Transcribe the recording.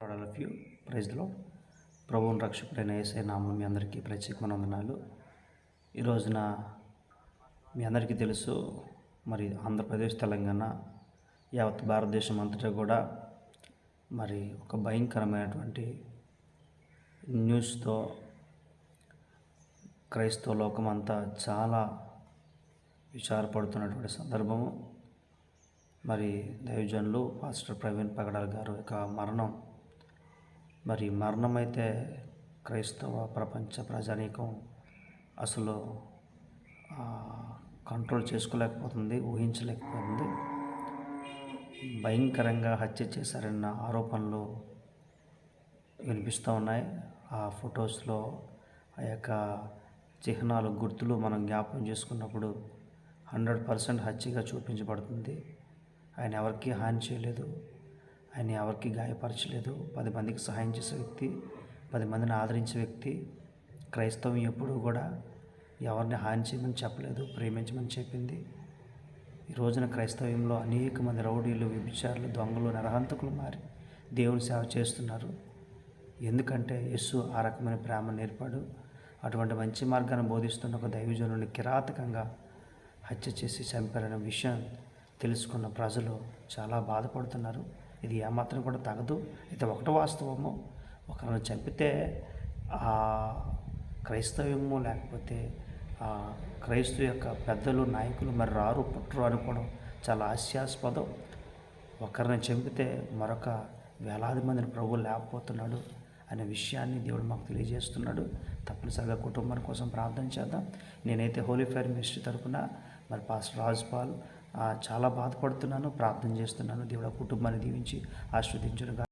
All of you. ప్రైజ్లో ప్రభువుని రక్షకుడైన ఏసై నామం మీ అందరికీ ప్రత్యేకమైన వందనాలు ఈ రోజున మీ అందరికీ తెలుసు మరి ఆంధ్రప్రదేశ్ తెలంగాణ యావత్ భారతదేశం అంతటా కూడా మరి ఒక భయంకరమైనటువంటి న్యూస్తో క్రైస్తవ లోకం అంతా చాలా విచారపడుతున్నటువంటి సందర్భము. మరి దైవజనులు పాస్టర్ ప్రవీణ్ పగడాల్ గారు యొక్క మరణం మరి మరణం అయితే క్రైస్తవ ప్రపంచ ప్రజానీకం అసలు కంట్రోల్ చేసుకోలేకపోతుంది ఊహించలేకపోతుంది. భయంకరంగా హత్య చేశారన్న ఆరోపణలు వినిపిస్తూ ఉన్నాయి. ఆ ఫొటోస్లో ఆ యొక్క చిహ్నాలు గుర్తులు మనం జ్ఞాపకం చేసుకున్నప్పుడు హండ్రెడ్ పర్సెంట్ హత్యగా చూపించబడుతుంది. ఆయన ఎవరికీ హాని చేయలేదు. ఆయన ఎవరికి గాయపరచలేదు. పది మందికి సహాయం చేసే వ్యక్తి పది మందిని ఆదరించే వ్యక్తి క్రైస్తవం ఎప్పుడూ కూడా ఎవరిని హాని చేయమని చెప్పలేదు ప్రేమించమని చెప్పింది. ఈ రోజున క్రైస్తవ్యంలో అనేక మంది రౌడీలు వ్యభిచారులు దొంగలు నరహంతకులు మారి దేవుని సేవ చేస్తున్నారు. ఎందుకంటే యేసు ఆ రకమైన ప్రేమ నేర్పాడు. అటువంటి మంచి మార్గాన్ని బోధిస్తున్న ఒక దైవజనుని కిరాతకంగా హత్య చేసి చంపారనే విషయం తెలుసుకున్న ప్రజలు చాలా బాధపడుతున్నారు. ఇది ఏమాత్రం కూడా తగదు. అయితే ఒకటి వాస్తవము ఒకరిని చంపితే ఆ క్రైస్తవ్యము లేకపోతే ఆ క్రైస్తవ యొక్క పెద్దలు నాయకులు మరి రారు పుట్టరు అనుకోవడం చాలా హాస్యాస్పదం. ఒకరిని చంపితే మరొక వేలాది మందిని ప్రభు లేకపోతున్నాడు అనే విషయాన్ని దేవుడు మాకు తెలియజేస్తున్నాడు. తప్పనిసరిగా కుటుంబం కోసం ప్రార్థన చేద్దాం. నేనైతే హోలీ ఫైర్ మినిస్ట్రీ తరపున మరి పాస్టర్ రాజ్పాల్ చాలా బాధపడుతున్నాను ప్రార్థన చేస్తున్నాను. దేవుడు ఆ కుటుంబాన్ని దీవించి ఆస్వాదించును